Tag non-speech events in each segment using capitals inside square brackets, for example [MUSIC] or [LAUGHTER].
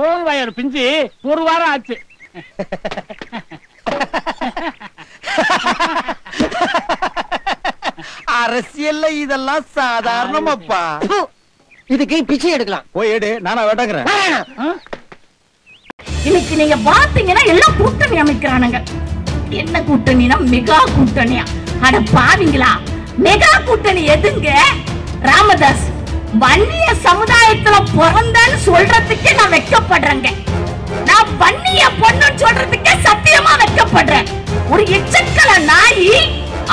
Phone wire பிஞ்சு. ஒரு வாரம் ஆச்சு. அரசியல்ல இதெல்லாம் சாதாரணமாப்பா. இதுக்கு பிச்சை எடுக்கலாம். போய் எடு நானா வேட்டங்கிறேன் இன்னைக்கு நீங்க பாத்தீங்கன்னா எல்லாம் கூட்டணி அமைக்கிறானுங்க. என்ன கூட்டணினா மெகா கூட்டணியா? அட பாவிங்களா. மெகா கூட்டணி எதுங்க? ராமதாஸ். வன்னிய சமுதாயத்துல பிறந்தன்னு சொல்றதுக்கே நான் வெக்கப்படுறேங்க. நான் வன்னிய பொண்ணுன்னு சொல்றதுக்கே சத்தியமா வெக்கப்படுறேன். ஒரு எச்சக்கல நாய்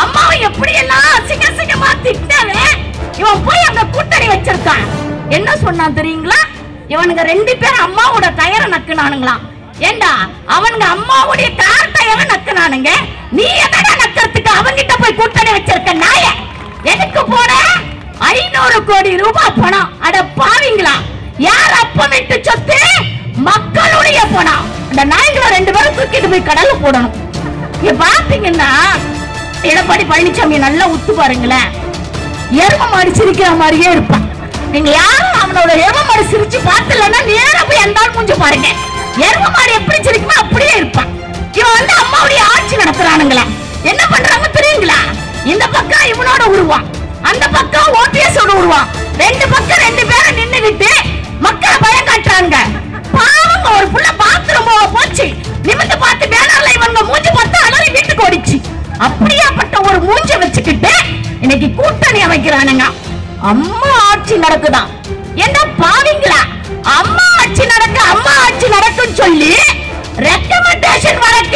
அம்மாவை எப்படி எல்லாம் அசிங்க அசிங்கமா திட்டவே இவன் போய் அங்க கூட்டணி வச்சிருக்கான். என்ன சொன்னான் தெரியுங்களா? இவனுங்க ரெண்டு பேரும் அம்மாவோட டயர நக்குனானுங்களாம். ஏண்டா? அவனுங்க அம்மாவுடைய கார் டயர நக்குனானுங்க. நீ எதனா நக்கிறதுக்கு அவங்கிட்ட போய் கூட்டணி வச்சிருக்க நாய? எதுக்கு கோடி ரூபாய் பணம். அட பாவிங்களா? யார் அப்ப விட்டு சொத்து? மக்களுடைய பணம். அந்த நாய்களை ரெண்டு பேரும் தூக்கிட்டு போய் கடல்ல போடணும். இங்க பாத்தீங்கன்னா எடப்பாடி பழனிசாமி நல்லா உத்து பாருங்களேன். எரும மாடு சிரிக்கிற மாதிரியே இருப்பான். நீங்க யாரும் அவனோட எரும மாடு சிரிச்சு பார்த்தலன்னா நேரா போய் அந்த ஆள் மூஞ்சி பாருங்க. எரும மாடி எப்படி சிரிக்குமோ அப்படியே இருப்பான். இவன் வந்து அம்மாவுடைய ஆட்சி நடத்துறானுங்களா. என்ன பண்றாங்க தெரியுங்களா? இந்த பக்கம் இவனோட உருவான் அந்த பக்கம் ஓபிஎஸ் ஓட உருவான் ரெண்டு பக்கம் ரெண்டு பேரும் நின்னுகிட்டு மக்களை பயம் காட்டுறாங்க பாவங்க ஒரு புள்ள பாத்ரூம் போச்சு. நிமிந்து பார்த்து பேனர்ல இவங்க மூஞ்சி பார்த்து அலறி வீட்டுக்கு ஓடிச்சு. அப்படியாப்பட்ட ஒரு மூஞ்ச வச்சுக்கிட்டு இன்னைக்கு கூட்டணி அமைக்கிறானுங்க. அம்மா ஆட்சி நடக்குதான். என்ன பாவிங்களா? அம்மா ஆட்சி நடக்க அம்மா ஆட்சி நடக்கும் சொல்லி ரெக்கமெண்டேஷன் வரைக்கும்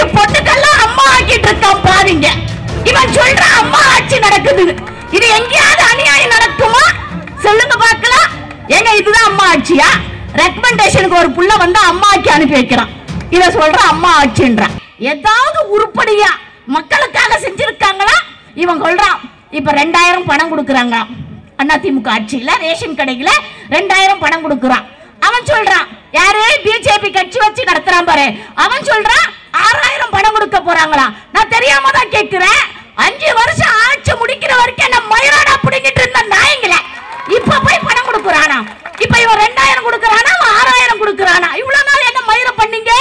ரெக்கமெண்டேஷனுக்கு ஒரு புள்ள வந்து அம்மா அனுப்பி வைக்கிறான். இத சொல்ற அம்மா ஆட்சின்றான் ஏதாவது உருப்படியா மக்களுக்காக செஞ்சிருக்காங்களா? இவன் சொல்றான் இப்ப ரெண்டாயிரம் பணம் கொடுக்குறாங்க. அதிமுக ஆட்சியில ரேஷன் கடையில ரெண்டாயிரம் பணம் கொடுக்குறான். அவன் சொல்றான் யாரு? பிஜேபி கட்சி வச்சு நடத்துறான் பாரு. அவன் சொல்றான் ஆறாயிரம் பணம் கொடுக்க போறாங்களா? நான் தெரியாம தான் கேட்கிறேன் அஞ்சு வருஷம் ஆட்சி முடிக்கிற வரைக்கும் என்ன மயிராடா பிடிங்கிட்டு இருந்த நாயங்கள. இப்ப போய் பணம் கொடுக்குறானா? இப்ப இவன் ரெண்டு கொடுக்குறானா அவன் ஆறாயிரம் கொடுக்குறானா இவ்வளவு நாள் என்ன மயிர பண்ணீங்க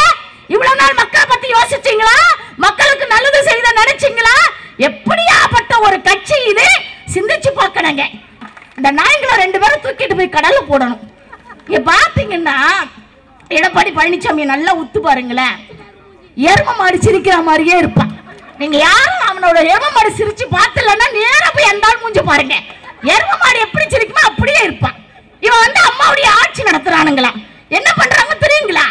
இவ்வளவு நாள் மக்களை பத்தி யோசிச்சீங்களா மக்களுக்கு நல்லது செய்த நினைச்சீங்களா எப்படியாப்பட்ட ஒரு கட்சி இது சிந்திச்சு இந்த நாய்களை ரெண்டு பேரும் தூக்கிட்டு போய் கடல்ல போடணும். இங்க பாத்தீங்கன்னா எடப்பாடி பழனிசாமி நல்லா உத்து பாருங்களேன். எரும மாடு சிரிக்கிற மாதிரியே இருப்பான். நீங்க யாரும் அவனோட எரும மாடு சிரிச்சு பார்த்தலன்னா நேரா போய் எந்த ஆள் மூஞ்சி பாருங்க. எரும மாடு எப்படி சிரிக்குமோ அப்படியே இருப்பான். இவன் வந்து அம்மாவுடைய ஆட்சி நடத்துறானுங்களா என்ன பண்றாங்க தெரியுங்களா?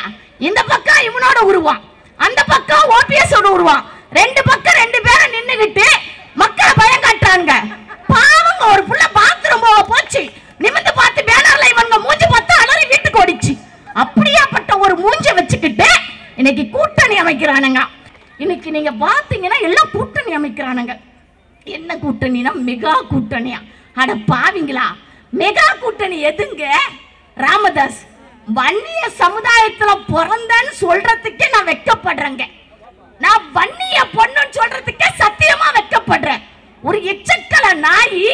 இந்த பக்கம் இவனோட உருவான் அந்த பக்கம் ஓபிஎஸ் ஓட உருவான் ரெண்டு பக்கம் ரெண்டு பேரும் நின்னுகிட்டு மக்களை பயம் காட்டுறாங்க பாவங்க ஒரு புள்ள பாத்ரூம் போச்சு நிமிந்து பார்த்து பேனர்ல இவங்க மூஞ்சி பார்த்து அலறி வீட்டுக்கு ஓடிச்சு அப்படியாப்பட்ட வச்சுக்கிட்டு இன்னைக்கு கூட்டணி அமைக்கிறானுங்க. இன்னைக்கு நீங்க பாத்தீங்கன்னா எல்லாம் கூட்டணி அமைக்கிறானுங்க. என்ன கூட்டணினா மெகா கூட்டணியா? அட பாவிங்களா. மெகா கூட்டணி எதுங்க? ராமதாஸ் வன்னிய சமுதாயத்துல பிறந்தேன்னு சொல்றதுக்கே நான் வெக்கப்படுறேங்க நான் வன்னிய பொண்ணுன்னு சொல்றதுக்கே சத்தியமா வெக்கப்படுறேன் ஒரு எச்சக்கல நாயி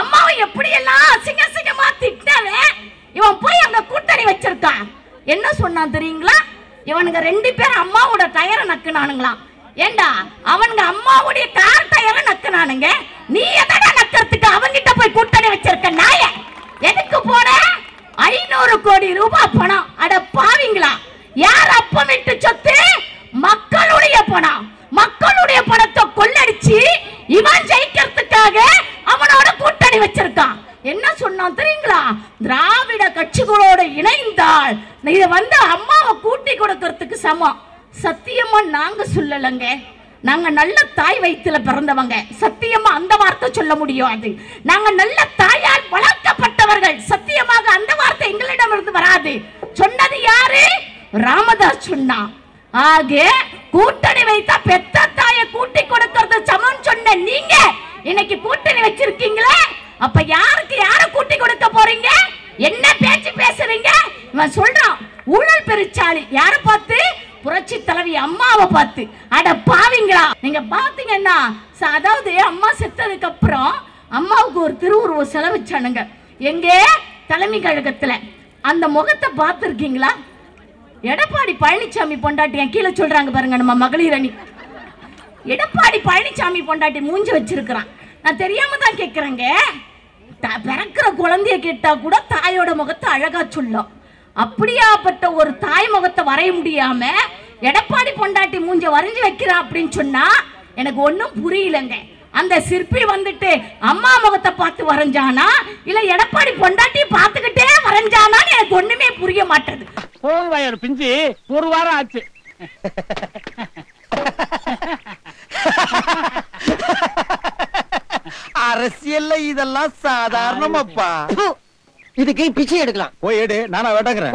அம்மாவை எப்படி எல்லாம் அசிங்க அசிங்கமா திட்டவே இவன் போய் அங்க கூட்டணி வச்சிருக்கான் என்ன சொன்னான் தெரியுங்களா? இவனுங்க ரெண்டு பேரும் அம்மாவோட டயரை நக்குனானுங்களாம் ஏண்டா அவனுங்க அம்மாவுடைய கார் டயரை நக்குனானுங்க? நீ எதடா நக்கிறதுக்கு அவங்கிட்ட போய் கூட்டணி வச்சிருக்க நாய? எதுக்கு போன? ஐநூறு கோடி ரூபாய் பணம். அட பாவிங்களா. யார் அப்பம் விட்டு சொத்து? மக்களுடைய பணம். மக்களுடைய பணத்தை கொள்ளடிச்சு இவன் ஜெயிக்கிறதுக்காக அவனோட கூட்டணி வச்சிருக்கான். என்ன சொன்னான் தெரியுங்களா? திராவிட கட்சிகளோட இணைந்தால் இது வந்து அம்மாவை கூட்டி கொடுக்கறதுக்கு சமம். சத்தியமா நாங்க சொல்லலைங்க. நாங்க நல்ல தாய் வயிற்றுல பிறந்தவங்க. சத்தியமா அந்த வார்த்தை சொல்ல முடியாது நாங்க நல்ல தாயால் வளர்க்கப்பட்டவர்கள். சத்தியமாக அந்த வார்த்தை எங்களிடம் இருந்து வராது. சொன்னது யாரு? ராமதாஸ் சொன்னா. ஆக கூட்டணி வைத்தா பெத்த தாயை கூட்டி கொடுக்கறது சமம் சொன்ன நீங்க. இன்னைக்கு கூட்டணி வச்சிருக்கீங்களே? அப்ப யாருக்கு யார கூட்டி கொடுக்க போறீங்க? என்ன பேச்சு பேசுறீங்க? இவன் சொல்றான் ஊழல் பெருச்சாளி. யார பார்த்து? புரட்சி தலைவி அம்மாவை பார்த்து. அட பாவிங்களா. நீங்க பாத்தீங்கன்னா ச- அதாவது அம்மா செத்ததுக்கு அப்புறம் அம்மாவுக்கு ஒரு திருவுருவ செலவிச்சானுங்க. எங்க? தலைமை கழகத்துல. அந்த முகத்தை பார்த்துருக்கீங்களா? எடப்பாடி பழனிசாமி பொண்டாட்டி என் கீழே சொல்றாங்க பாருங்க நம்ம மகளிர் அணி. எடப்பாடி பழனிசாமி பொண்டாட்டி மூஞ்சி வச்சிருக்கிறான். நான் தெரியாம தான் கேட்குறேங்க பிறக்கிற குழந்தைய கேட்டா கூட தாயோட முகத்தை அழகா சொல்லும். அப்படியாப்பட்ட ஒரு தாய் முகத்தை வரைய முடியாம எடப்பாடி பொண்டாட்டி மூஞ்ச வரைஞ்சு வைக்கிறா அப்படின்னு சொன்னா எனக்கு ஒண்ணும் புரியலங்க. அந்த சிற்பி வந்துட்டு அம்மா முகத்தை பார்த்து வரைஞ்சானா? இல்ல எடப்பாடி பொண்டாட்டி பார்த்துக்கிட்டே வரைஞ்சானான்னு எனக்கு ஒண்ணுமே புரிய மாட்டேது. பிஞ்சு ஒரு வாரம் ஆச்சு. [LAUGHS] அரசியல்ல இதெல்லாம் சாதாரணமாப்பா ப்பு. இதுக்கு பிச்சை எடுக்கலாம் போய் எடு நானா? வரேன்.